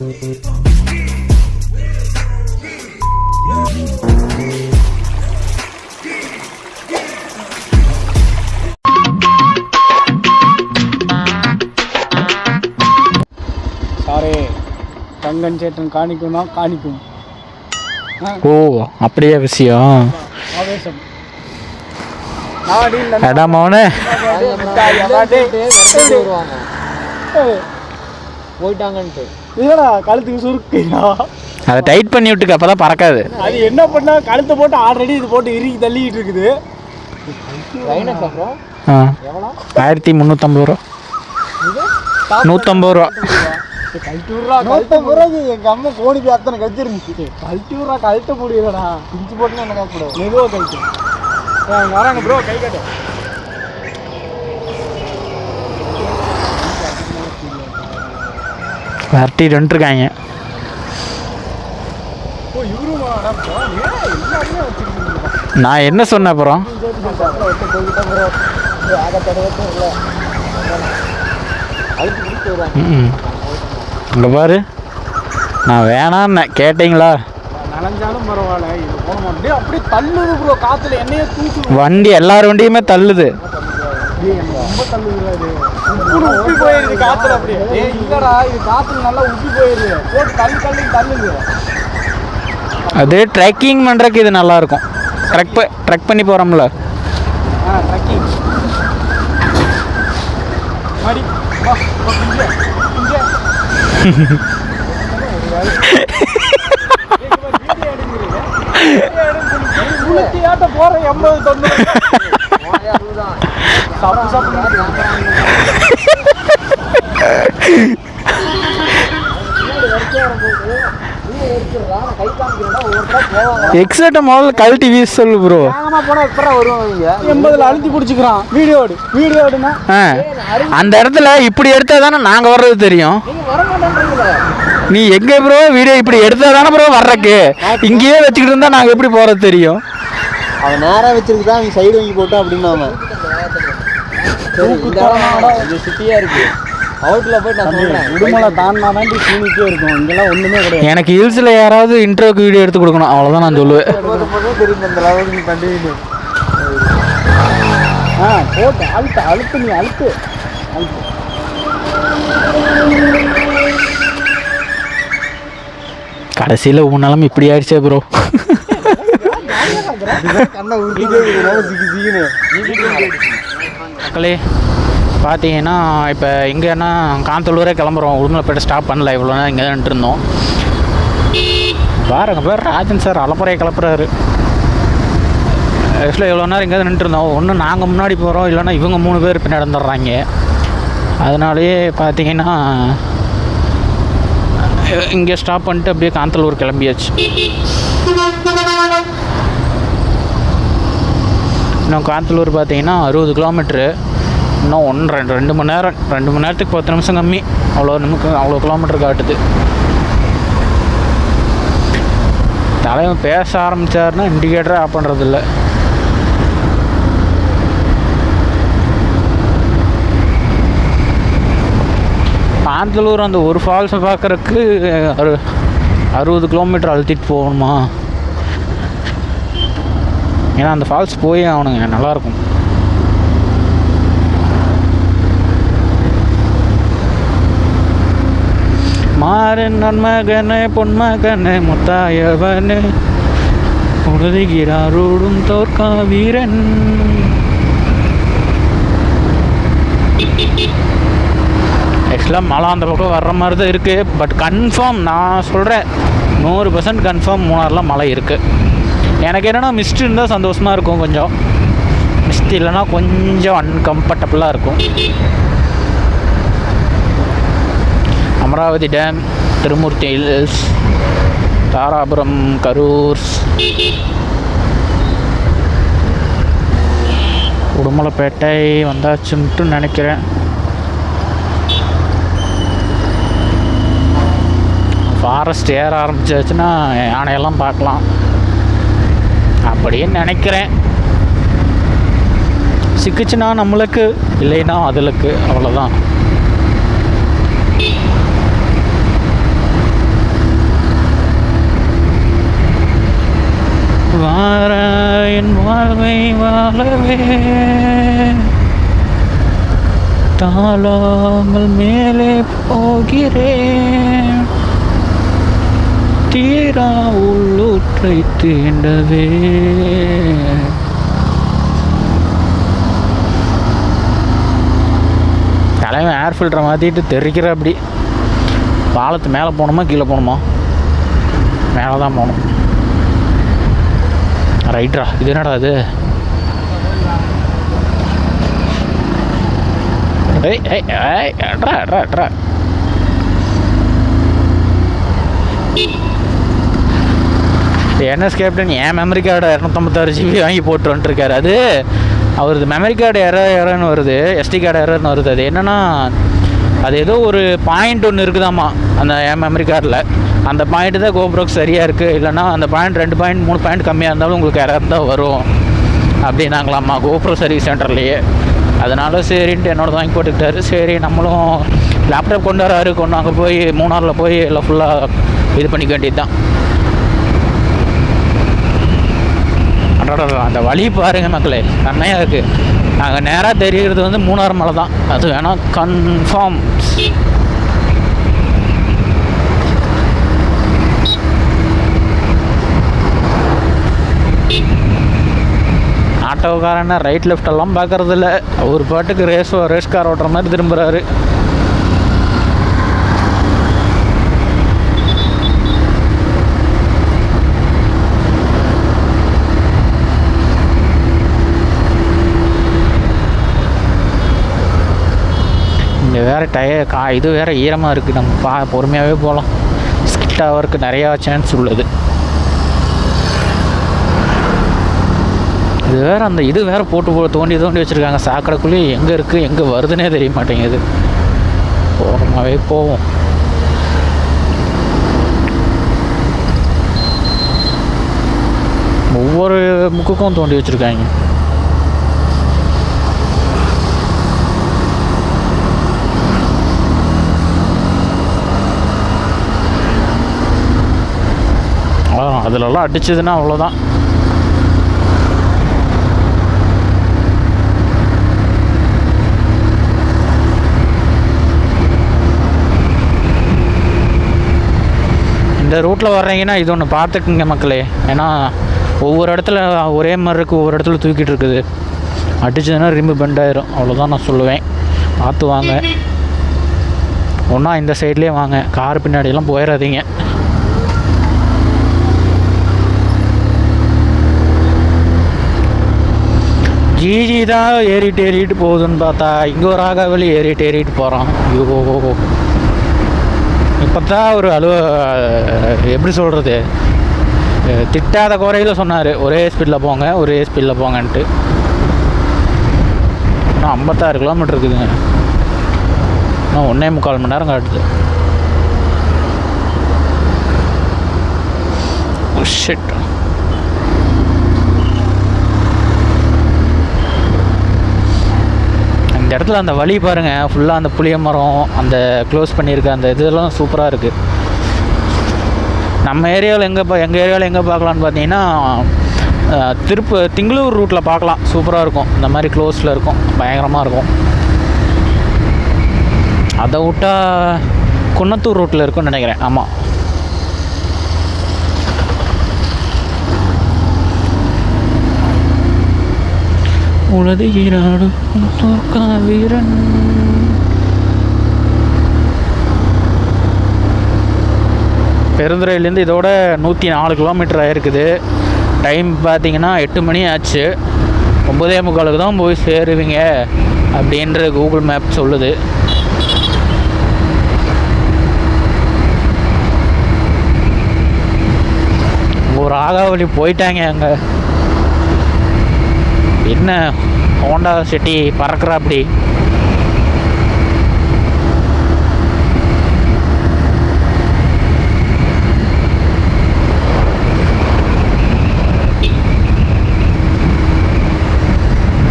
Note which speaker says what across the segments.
Speaker 1: சாரே தங்கன் சேட்டன் காணிக்கும்னா காணிக்கும்.
Speaker 2: ஓ அப்படியே விஷயம்?
Speaker 1: ஆவேசம்.
Speaker 2: எடா
Speaker 3: போயிட்டாங்கன்ட்டு.
Speaker 1: இதடா கழுத்துக்கு சுருக்குடா
Speaker 2: அதை டைட் பண்ணி விட்டுக்க அப்போ தான் பறக்காது.
Speaker 1: அது என்ன பண்ணா கழுத்தை போட்டு ஆல்ரெடி இது போட்டு இறுக்கி தள்ளிக்கிட்டு இருக்குது.
Speaker 2: ஆ.
Speaker 3: எவ்வளோ?
Speaker 2: ஆயிரத்தி முந்நூற்றம்பது ரூபா. நூற்றம்பது ரூபா.
Speaker 1: கழட்டி விட்றா கழுத்த பிறகு எங்க அம்மா போய் அத்தனை கழிச்சு இருந்துச்சு கழட்டி விட்றா கழுத்த முடியலடா. பிஞ்சு போட்டுனா என்ன கூட மெதுவாக கழிச்சு வராங்க ப்ரோ கை கட்டு.
Speaker 2: விரட்டிட்டு வந்துருக்காங்க
Speaker 1: வச்சிருக்கீங்க
Speaker 2: நான் என்ன சொன்னேன் அப்புறம் இங்கே பாரு. நான் வேணான்னு கேட்டிங்களா? வண்டி எல்லார் வண்டியுமே தள்ளுது.
Speaker 1: ரொம்ப தள்ளுதுடா இது. உப்புன்னு உப்பி போயிருது காத்துல அப்படியே. ஏய் இல்லடா இது காத்துல நல்லா உப்பி போயிருது. போட்டு தள்ளி தள்ளி தள்ளுது.
Speaker 2: அது ட்ரெக்கிங் பண்ணுறதுக்கு இது நல்லாயிருக்கும். ட்ரெக் ப ட்ரெக் பண்ணி போகிறோம்ல
Speaker 1: ஆ ட்ரக்கிங் மடி வா வா, இங்க இங்க. உளுத்தியாட்ட போற எண்பது தொண்ணூறு.
Speaker 2: எக்ஸட்டை முதல்ல கழட்டி வீச சொல்லு ப்ரோ
Speaker 1: எண்பதுல அழுத்தி பிடிச்சிக்கிறான். வீடியோடு வீடியோடுனா
Speaker 2: அந்த இடத்துல இப்படி எடுத்தால் தானே நாங்கள் வர்றது தெரியும்.
Speaker 3: நீங்க
Speaker 2: நீ எங்கே ப்ரோ வீடியோ இப்படி எடுத்தால் தானே ப்ரோ வர்றக்கு? இங்கேயே வச்சுக்கிட்டு இருந்தால் நாங்கள் எப்படி போகிறது தெரியும்?
Speaker 3: அவன் நேரா வச்சிருக்கு தான் அவன் சைடு வாங்கி போட்டான் அப்படின்னு அவன் சரி இந்த இடம் இது சிட்டியா இருக்கு. அவுட்ல போய் நான் சொல்றேன்.
Speaker 1: உடுமலை தாண்டினா தான் சீனிக்கே இருக்கும். இங்கெல்லாம் ஒண்ணுமே கிடையாது.
Speaker 2: எனக்கு ஹில்ஸில் யாராவது இன்ட்ரோக்கு வீடியோ எடுத்து கொடுக்கணும். அவ்வளோதான் நான் சொல்லுவேன்.
Speaker 3: தெரியும் இந்த லெவலுக்கு நீ பண்ணுவீங்க
Speaker 1: ஆ போட்டு அழுத்து அழுத்து நீ அழுத்து. அழுத்து
Speaker 2: கடைசியில் உன் நிலமை இப்படி ஆயிடுச்சே ப்ரோ மக்களே பார்த்தீங்கன்னா இப்போ எங்கன்னா காந்தலூரே கிளம்புறோம். உடுமலைப்பேட்டை ஸ்டாப் பண்ணல இவ்வளோ நேரம் இங்கே தான் இருந்தோம். பாருங்க பேர் ராஜன் சார் அலப்புறையை கிளப்புறாரு. ஆக்சுவலாக இவ்வளோ நேரம் இங்கே தான் நின்றுருந்தோம் ஒன்று நாங்கள் முன்னாடி போகிறோம் இல்லைன்னா இவங்க மூணு பேர் பின்னாடி வந்துடுறாங்க. அதனாலேயே பார்த்தீங்கன்னா இங்கே ஸ்டாப் பண்ணிட்டு அப்படியே காந்தலூர் கிளம்பியாச்சு. இன்னும் காந்தலூர் பார்த்தீங்கன்னா அறுபது கிலோமீட்ரு. இன்னும் ஒன்று ரெண்டு ரெண்டு மணி நேரம் ரெண்டு மணி நேரத்துக்கு பத்து நிமிஷம் கம்மி. அவ்வளோ நிமிஷம் அவ்வளோ கிலோமீட்டர் காட்டுது. தலைவன் பேச ஆரம்பித்தாருன்னா இண்டிகேட்டரே ஆஃப் பண்ணுறதில்ல காந்தலூர் அந்த ஒரு ஃபால்ஸை பார்க்குறக்கு அறு அறுபது கிலோமீட்டர் அழுத்திட்டு போகணுமா? ஏன்னா அந்த ஃபால்ஸ் போயே ஆகணுங்க நல்லாயிருக்கும் மாறன் நன்மகனே பொன்மகனே முத்தாயவனே உழுதுகிறாரோடும் தோற்கா வீரன் ஆக்சுவலாக மழை அந்த பக்கம் வர்ற மாதிரி தான் இருக்குது பட் கன்ஃபார்ம் நான் சொல்கிறேன் நூறு பர்சன்ட் கன்ஃபார்ம் மூணாரில் மழை இருக்குது எனக்கு என்னென்னா மிஸ்ட் இருந்தால் சந்தோஷமாக இருக்கும் கொஞ்சம். மிஸ்ட் இல்லைன்னா கொஞ்சம் அன்கம்ஃபர்டபுளாக இருக்கும். அமராவதி டேம் திருமூர்த்தி ஹில்ஸ் தாராபுரம் கரூர் உடுமலைப்பேட்டை வந்தாச்சுன்ட்டு நினைக்கிறேன். ஃபாரஸ்ட் ஏற ஆரம்பிச்சாச்சுன்னா யானையெல்லாம் பார்க்கலாம். அப்படின்னு நினைக்கிறேன். சிக்கிச்சுன்னா நம்மளுக்கு இல்லைன்னா அதுலுக்கு அவ்வளோதான் வார வாழ்வை வாழவே. தாளாமல் மேலே போகிறேன். தீரா உள்ளூற்றை தீண்டவே. தலைவன் ஏர் ஃபில்டரை மாற்றிட்டு தெரிக்கிற அப்படி. பாலத்து மேலே போகணுமா கீழே போகணுமா? மேலே தான் போகணும். ரைட்ரா இது என்னடா இது? ஏய் ஏய் ஏய் ட்ரா ட்ரா ட்ரா என்எஸ் கேப்டன் என் மெமரி கார்டு இரநூத்தம்பத்தாறு ஜிபி வாங்கி போட்டு வந்துட்டுருக்காரு அது அவரது மெமரி கார்டு எற எறன்னு வருது. எஸ்டி கார்டு எறன்னு வருது. அது என்னென்னா அது ஏதோ ஒரு பாயிண்ட் ஒன்று இருக்குதாம்மா அந்த என் மெமரி கார்டில் அந்த பாயிண்ட்டு தான் கோப்ரோக்கு சரியாக இருக்குது இல்லைன்னா அந்த பாயிண்ட் ரெண்டு பாயிண்ட் மூணு பாயிண்ட் கம்மியாக இருந்தாலும் உங்களுக்கு எரர் தான் வரும். அப்படின்னாங்களாம்மா கோப்ரோ சர்வீஸ் சென்டர்லேயே அதனால சரின்ட்டு என்னோட வாங்கி போட்டுக்கிட்டாரு. சரி நம்மளும் லேப்டாப் கொண்டு வராரு கொண்டு அங்கே போய் மூணாரில் போய் எல்லாம் ஃபுல்லாக இது பண்ணிக்க வேண்டியது தான் அடடடா, அந்த வழி பாருங்க மக்களே செம்மையாக இருக்குது நாங்கள் நேராக தெரிகிறது வந்து மூணாறு மலை தான் அது வேணால் கன்ஃபார்ம் ஆட்டோக்காரன ரைட் லெஃப்ட் எல்லாம் பார்க்கறது இல்ல ஒரு பாட்டுக்கு ரேஸ் ரேஸ் கார் ஓட்டுற மாதிரி திரும்புறாரு. இங்கே வேறு டயர் கா இது வேறு ஈரமாக இருக்குது நம்ம பா பொறுமையாகவே போகலாம் ஸ்கிட் ஆகிறதுக்கு நிறையா சான்ஸ் உள்ளது. இது வேறு அந்த இது வேறு போட்டு போ தோண்டி தோண்டி வச்சுருக்காங்க. சாக்கடைக்குள்ளேயே எங்கே இருக்குது எங்கே வருதுன்னே தெரிய மாட்டேங்குது. ஓரமாகவே போவோம். ஒவ்வொரு முக்குக்கும் தோண்டி வச்சுருக்காங்க. அவ்வளோதான் அதிலெல்லாம் அடிச்சதுன்னா அவ்வளோதான் இந்த ரூட்டில் வர்றீங்கன்னா இது ஒன்று பார்த்துக்குங்க மக்களே. ஏன்னா ஒவ்வொரு இடத்துல ஒரே மாதிரி இருக்குது ஒவ்வொரு இடத்துல தூக்கிட்டு இருக்குது. அடிச்சதுன்னா ரிம்பு பெண்ட் ஆயிரும். அவ்வளோதான் நான் சொல்லுவேன். பார்த்து வாங்க. ஒன்றா இந்த சைட்லேயே வாங்க. கார் பின்னாடியெல்லாம் போயிடாதீங்க ஜிஜி தான் ஏறிட்டு ஏறிட்டு போகுதுன்னு பார்த்தா இங்கே ஒரு ஆகாவலி ஏறிட்டு ஏறிட்டு போகிறான் ஐயோ. இப்போ தான் ஒரு அலுவ எப்படி சொல்கிறது திட்டாத குறையில் சொன்னார். ஒரே ஸ்பீடில் போங்க ஒரே ஸ்பீடில் போங்கன்ட்டு. இன்னும் ஐம்பத்தாறு கிலோமீட்டர் இருக்குதுங்க. இன்னும் ஒன்றே முக்கால் மணி நேரம் காட்டுது. ஷிட் இந்த இடத்துல அந்த வழி பாருங்கள் ஃபுல்லாக அந்த புளிய மரம் அந்த க்ளோஸ் பண்ணியிருக்க அந்த இதெல்லாம் சூப்பராக இருக்குது நம்ம ஏரியாவில் எங்கே பா எங்கள் ஏரியாவில் எங்கே பார்க்கலான்னு பார்த்தீங்கன்னா அஹ், திருப்பு திங்களூர் ரூட்டில் பார்க்கலாம் சூப்பராக இருக்கும். இந்த மாதிரி க்ளோஸில் இருக்கும். பயங்கரமாக இருக்கும். அதை விட்டா குன்னத்தூர் ரூட்டில் இருக்கும்னு நினைக்கிறேன். ஆமாம் உனது ஈராடு வீரன். பெருந்துறையிலேருந்து இதோட நூற்றி நாலு கிலோமீட்டர் ஆயிருக்குது. டைம் பார்த்தீங்கன்னா எட்டு மணி ஆச்சு. ஒம்பதே முக்காலுக்கு தான் போய் சேருவீங்க அப்படின்ற கூகுள் மேப் சொல்லுது. ஒரு ஆகாவளி போயிட்டாங்க அங்கே. என்ன ஹோண்டா சிட்டி பறக்கிற அப்படி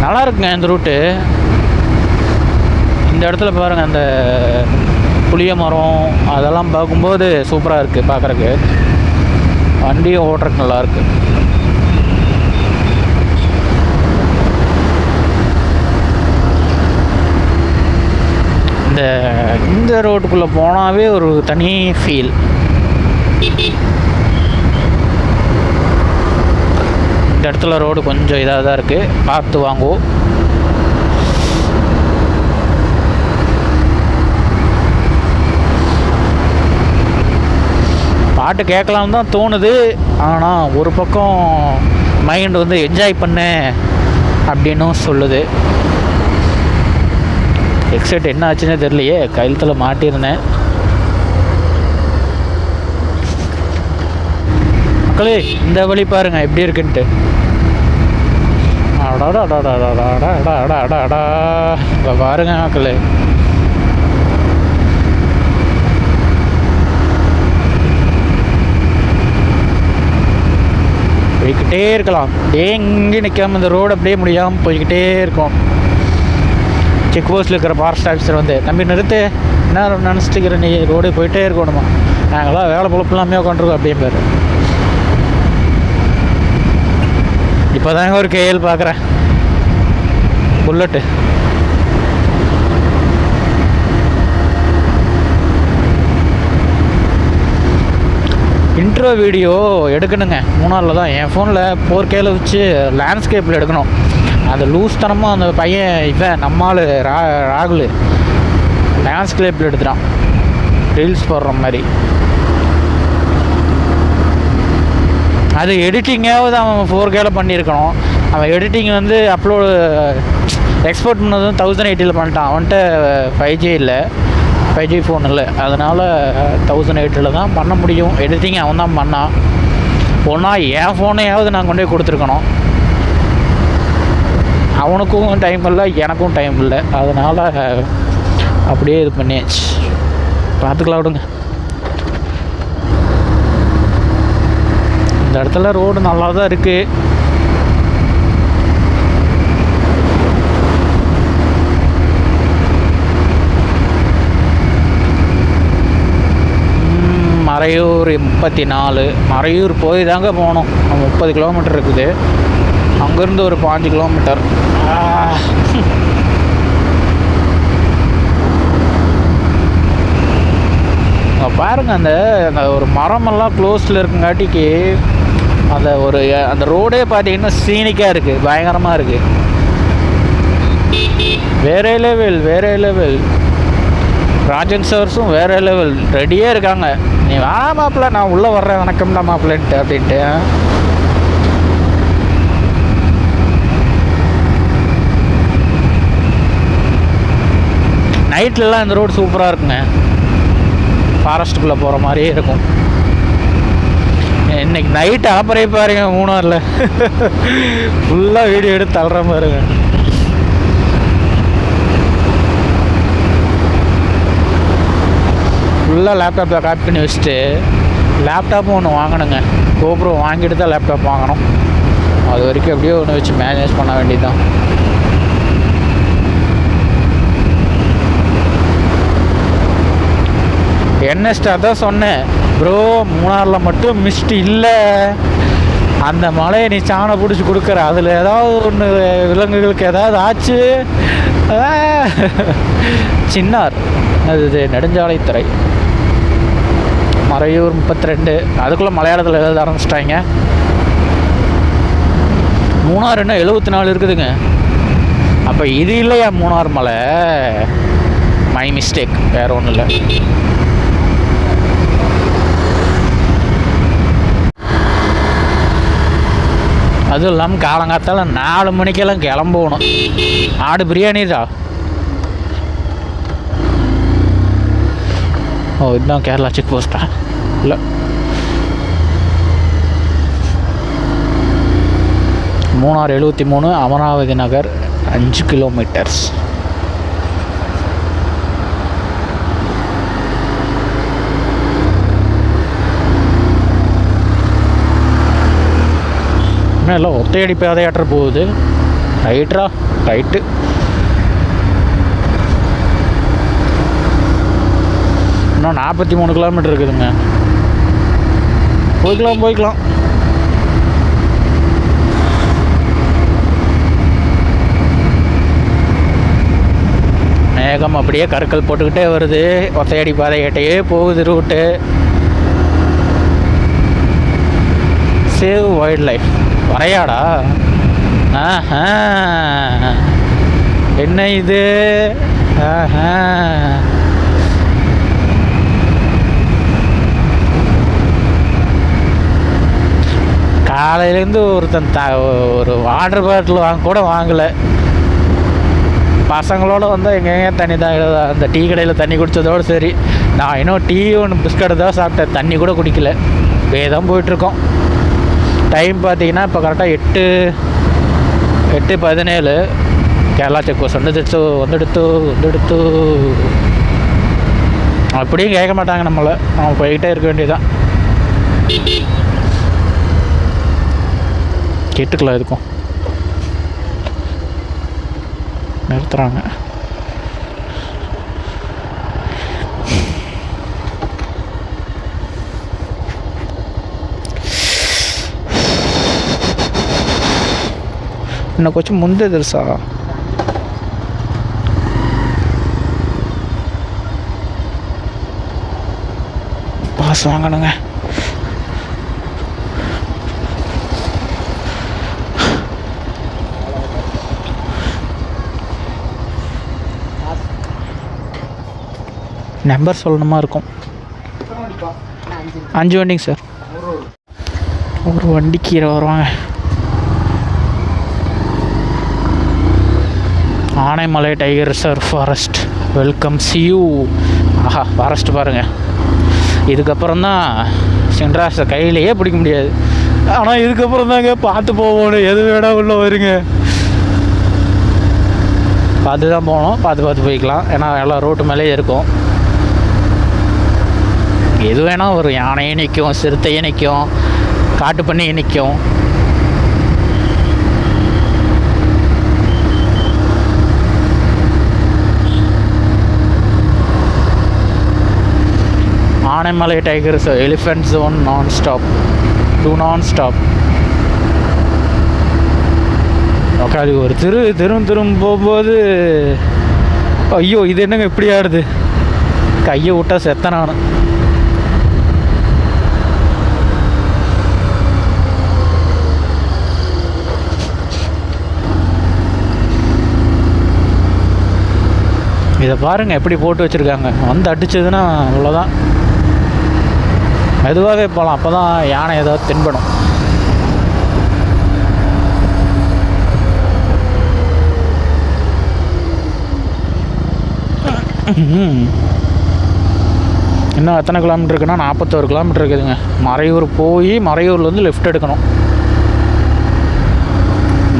Speaker 2: நல்லா இருக்குங்க இந்த ரூட்டு. இந்த இடத்துல பாருங்கள் அந்த புளிய மரம் அதெல்லாம் பார்க்கும்போது சூப்பராக இருக்குது பார்க்குறக்கு வண்டியும் ஓட்டுறதுக்கு நல்லாயிருக்கு. இந்த இந்த ரோட்டுக்குள்ளே போனாவே ஒரு தனி ஃபீல் இந்த இடத்துல ரோடு கொஞ்சம் இதாக தான் இருக்குது பார்த்து வாங்குவோம். பாட்டு கேட்கலாம் தான் தோணுது. ஆனால் ஒரு பக்கம் மைண்ட் வந்து என்ஜாய் பண்ண அப்படின்னும் சொல்லுது. எக்ஸைட் என்ன ஆச்சுன்னே தெரியலையே. கழுத்தில் மாட்டியிருந்தேன். மக்களே இந்த வழி பாருங்க எப்படி இருக்குன்ட்டு. இப்போ பாருங்க மக்களே போய்கிட்டே இருக்கலாம் அப்படியே இங்கே நிற்காம இந்த ரோடு அப்படியே முடியாமல் போய்கிட்டே இருக்கோம் செக் போஸ்ட்டில் இருக்கிற ஃபாரஸ்ட் ஆஃபீஸர் வந்து தம்பி நிறுத்து. என்ன நினச்சிட்டு இருக்கிற நீ ரோடு போயிட்டே இருக்கணுமா? நாங்களாம் வேலை பொழப்புலாமே உட்காந்துருக்கோம் அப்படியே இப்போ தாங்க ஒரு கேஎல் பார்க்குறேன் புல்லட்டு இன்ட்ரோ வீடியோ எடுக்கணுங்க. மூணாரில் தான் என் ஃபோனில் ஃபோர் கேல வச்சு லேண்ட்ஸ்கேப்பில் எடுக்கணும். அந்த லூஸ் தனமாக அந்த பையன் இவன் நம்மால் ரா ராகுல். லேண்ட்ஸ்கேப்பில் எடுத்துட்டான். ரீல்ஸ் போடுற மாதிரி. அது எடிட்டிங்காவது அவன் ஃபோர் கேல பண்ணியிருக்கணும். அவன் எடிட்டிங் வந்து அப்லோடு எக்ஸ்போர்ட் பண்ணதும் தௌசண்ட் எயிட்டியில் பண்ணிட்டான். அவன்கிட்ட ஃபைவ் ஜி இல்லை. ஃபைவ் ஜி ஃபோன் இல்லை. அதனால் தௌசண்ட் எயிட்டில் தான் பண்ண முடியும். எடிட்டிங் அவன் தான் பண்ணான். ஒன்றா என் ஃபோனையாவது நான் கொண்டு போய் கொடுத்துருக்கணும். அவனுக்கும் டைம் இல்லை எனக்கும் டைம் இல்லை. அதனால் அப்படியே இது பண்ணியாச்சு. பார்த்துக்கலாம் விடுங்க. இந்த இடத்துல ரோடு நல்லா தான் இருக்குது மறையூர் முப்பத்தி நாலு மறையூர் போய் தாங்க போகணும். முப்பது கிலோமீட்டர் இருக்குது. அங்கேருந்து ஒரு பாஞ்சு கிலோமீட்டர் ஆ. பாருங்க அந்த அந்த ஒரு மரமெல்லாம் க்ளோஸில் இருக்குங்காட்டிக்கு அந்த ஒரு அந்த ரோடே பார்த்தீங்கன்னா சீனிக்காக இருக்குது பயங்கரமாக இருக்குது வேற லெவல் வேறே லெவல் ராஜன் சார்ஸும் வேறு லெவல் ரெடியாக இருக்காங்க. நீ வா மாப்பிள்ள நான் உள்ளே வர்றேன். வணக்கம்டா மாப்பிள்ளன்ட்டு அப்படின்ட்டு. நைட்லலாம் இந்த ரோடு சூப்பராக இருக்குங்க. ஃபாரஸ்ட்டுக்குள்ளே போகிற மாதிரியே இருக்கும். இன்னைக்கு நைட் ஆப்பரே பாருங்க மூணாரில். ஃபுல்லாக வீடியோ எடுத்து தள்ளுற பாருங்க ஃபுல்லாக லேப்டாப்பில் காப்பி பண்ணி வச்சுட்டு லேப்டாப்பும் ஒன்று வாங்கணுங்க. கோப்ரோ வாங்கிட்டு தான் லேப்டாப் வாங்கணும். அது வரைக்கும் எப்படியோ ஒன்று வச்சு மேனேஜ் பண்ண வேண்டியதுதான். என்னஸ்டா தான் சொன்னேன். ப்ரோ மூணாரில் மட்டும் மிஸ்ட் இல்லை. அந்த மலையை நீ சாணை பிடிச்சி கொடுக்குற. அதில் ஏதாவது ஒன்று விலங்குகளுக்கு ஏதாவது ஆச்சு? சின்னார். அது இது நெடுஞ்சாலைத்துறை. மறையூர் முப்பத்தி ரெண்டு அதுக்குள்ளே மலையாளத்தில் எழுத ஆரம்பிச்சிட்டாங்க. மூணார் என்ன எழுபத்தி நாலு இருக்குதுங்க. அப்போ இது இல்லையா மூணார் மலை? மை மிஸ்டேக் வேறு ஒன்றும் இல்லை அதுவும் இல்லாமல் காலங்காத்தால நாலு மணிக்கெல்லாம் கிளம்பணும் ஆடு பிரியாணி தான் ஓ இதுதான் கேரளா செக் போஸ்டா இல்லை. மூணார் எழுபத்தி மூணு அமராவதி நகர் அஞ்சு கிலோமீட்டர்ஸ் இன்னும் எல்லாம் ஒத்தையடி பாதையாற்ற போகுது. ரைட்ரா ரைட்டு இன்னும் நாற்பத்தி மூணு கிலோமீட்டர் இருக்குதுங்க. போய்க்கலாம் போய்க்கலாம். மேகம் அப்படியே கற்கள் போட்டுக்கிட்டே வருது. ஒத்தையடி பாதைகிட்டயே போகுது ரூட்டு சேவ் வைல்ட் லைஃப் வரையாடா. ஆஹா. என்ன இது? ஆஹா. காலையிலேருந்து ஒருத்தன் த ஒரு வாட்டர் பாட்டில் வாங்க கூட வாங்கலை. பசங்களோட வந்தால் எங்கெங்க தண்ணி தான் அந்த டீ கடையில் தண்ணி குடித்ததோடு சரி. நான் இன்னும் டீ ஒன்று பிஸ்கட் தான் சாப்பிட்டேன். தண்ணி கூட குடிக்கல. இப்படியே தான் போயிட்டுருக்கோம். டைம் பார்த்தீங்கன்னா இப்போ கரெக்டாக எட்டு எட்டு பதினேழு. கேரளா செக் போஸ்ட் வந்துடுத்து வந்துடுத்து வந்துடுத்து. அப்படியும் கேட்க மாட்டாங்க நம்மளை. நம்ம போய்கிட்டே இருக்க வேண்டியதான் கேட்டுக்கலாம் இருக்கும் நிறுத்துறாங்க. இன்னும் கொஞ்சம் ముందే తెలుసా பாஸ் வாங்கணுங்க நம்பர் சொல்லணுமா இருக்கும் அஞ்சு வண்டிங்க சார் ஒரு வண்டிக்கு இருபது வருவாங்க Anaimalai tiger reserve forest. Welcome you. Aha forest பாருங்கள் இதுக்கப்புறம் தான் சின்ராஸை கையிலேயே பிடிக்க முடியாது. ஆனால் இதுக்கப்புறம் தாங்க பார்த்து போகணும் எது வேணா உள்ள வருங்க. பார்த்து தான் போகணும். பார்த்து பார்த்து போய்க்கலாம். ஏன்னா எல்லாம் ரோட்டு மேலேயே இருக்கும். எது வேணால் ஒரு யானையும் நிற்கும் சிறுத்தையும் நிற்கும் காட்டு பண்ணியும் நிற்கும். Anaimalai tigers elephant zone non stop to non stop okay அது ஒரு திரு திரும் திரும்ப போகும்போது ஐயோ இது என்னங்க இப்படி ஆடுது? கையை விட்டா செத்த நான். இதை பாருங்கள் எப்படி போட்டு வச்சுருக்காங்க. வந்து அடிச்சதுன்னா அவ்வளோதான் மெதுவாகவே போகலாம். அப்போ தான் யானை ஏதாவது தென்படும். இன்னும் எத்தனை கிலோமீட்டர் இருக்குன்னா நாற்பத்தோரு கிலோமீட்டர் இருக்குதுங்க. மறையூர் போய் மறையூர்லேருந்து லெஃப்ட் எடுக்கணும்.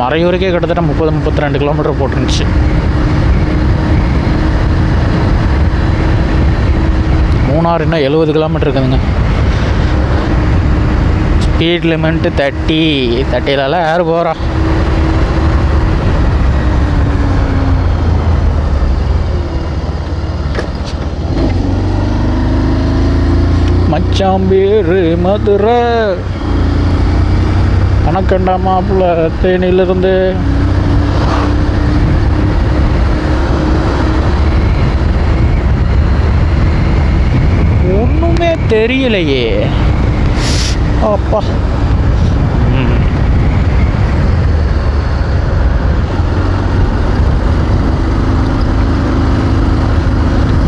Speaker 2: மறையூருக்கே கிட்டத்தட்ட முப்பது முப்பத்தி ரெண்டு கிலோமீட்டர் போட்டுருந்துச்சு. மூணார் இன்னும் எழுபது கிலோமீட்டர் இருக்குதுங்க. ஸ்பீட் லிமிட்டு தேர்ட்டி தேர்ட்டிலலாம் யார் போகிறா மச்சாம்பேரு மதுரை. கணக்கண்டா மாப்பிள்ள தேனியிலிருந்து. ஒன்றுமே தெரியலையே. அப்பா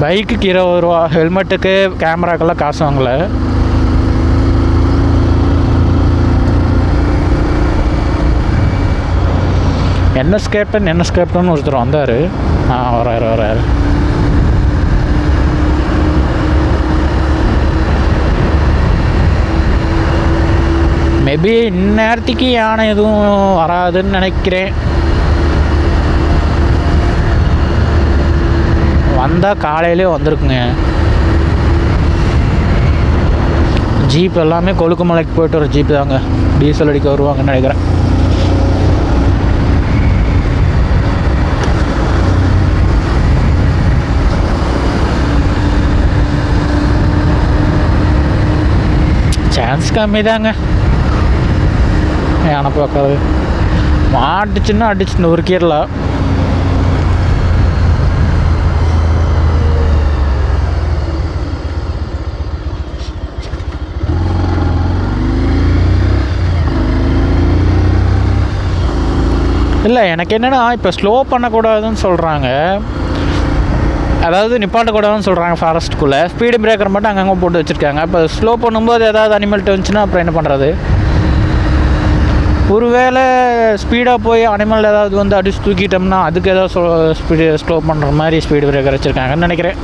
Speaker 2: பைக்குக்கு இருபது ரூபா ஹெல்மெட்டுக்கு கேமராக்கெல்லாம் காசு வாங்கல. என்எஸ் கேப்டன் என்எஸ் கேப்டன் ஒருத்தர் வந்தார். ஆ வராரு வராரு மேபி இந்நேரத்துக்கு யானை எதுவும் வராதுன்னு நினைக்கிறேன். வந்தால் காலையிலே வந்திருக்குங்க. ஜீப் எல்லாமே கொழுக்குமலைக்கு போயிட்டு வர ஜீப் தாங்க. டீசல் அடிக்க வருவாங்கன்னு நினைக்கிறேன். சான்ஸ் கம்மி தாங்க யானை பார்க்காது. மாட்டுச்சுன்னா அடிச்சுன்னு ஒரு கேரளா இல்லை எனக்கு என்னென்னா இப்போ ஸ்லோ பண்ணக்கூடாதுன்னு சொல்கிறாங்க அதாவது நிப்பாட்டக்கூடாதுன்னு சொல்கிறாங்க ஃபாரஸ்ட்டுக்குள்ளே ஸ்பீடு பிரேக்கர் மட்டும் அங்கங்கே போட்டு வச்சுருக்காங்க. இப்போ ஸ்லோ பண்ணும்போது ஏதாவது அனிமல் வந்துச்சுன்னா அப்புறம் என்ன பண்ணுறது ஒருவேளை ஸ்பீடாக போய் அனிமல் ஏதாவது வந்து அடிச்சு தூக்கிட்டோம்னா அதுக்கு ஏதாவது ஸ்பீடு ஸ்லோ பண்ணுற மாதிரி ஸ்பீடு பிரேக்கர் வச்சுருக்காங்கன்னு நினைக்கிறேன்.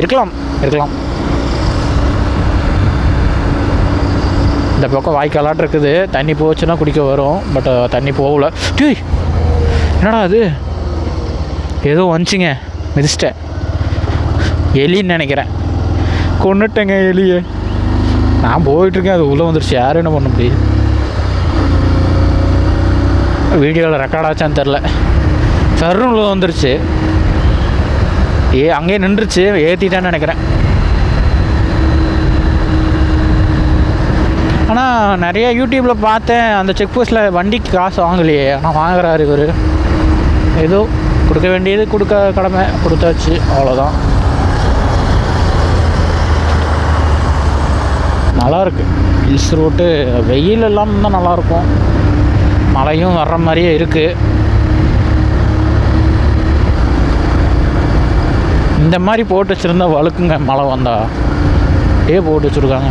Speaker 2: இருக்கலாம் இருக்கலாம். இந்த பக்கம் வாய்க்காலாட் இருக்குது. தண்ணி போச்சுன்னா குடிக்க வரும் பட் தண்ணி போகல. டீ என்னடா அது? ஏதோ வந்துச்சுங்க மிதிச்சிட்டேன். எலின்னு நினைக்கிறேன். கொண்டுட்டேங்க எலியை. நான் போயிட்டுருக்கேன் அது உள்ளே வந்துடுச்சு யாரும் என்ன பண்ண முடியும்? வீடியோவில் ரெக்கார்ட் ஆச்சான்னு தெரில சர்ன்னு வந்துருச்சு. ஏ அங்கேயே நின்றுச்சு. ஏற்றிட்டேன்னு நினைக்கிறேன். ஆனால் நிறைய யூடியூப்பில் பார்த்தேன். அந்த செக் போஸ்ட்டில் வண்டிக்கு காசு வாங்கலையே. ஆனால் வாங்குறாரு இவர். ஏதோ கொடுக்க வேண்டியது கொடுக்க கடமை கொடுத்தாச்சு. அவ்வளோதான் நல்லாயிருக்கு ஹில்ஸ் ரோட்டு வெயில் எல்லாம் தான் நல்லாயிருக்கும் மழையும் வர்ற மாதிரியே இருக்குது இந்த மாதிரி போட்டு வச்சுருந்தா வழுக்குங்க மழை வந்தால் அப்படியே போட்டு வச்சுருக்காங்க?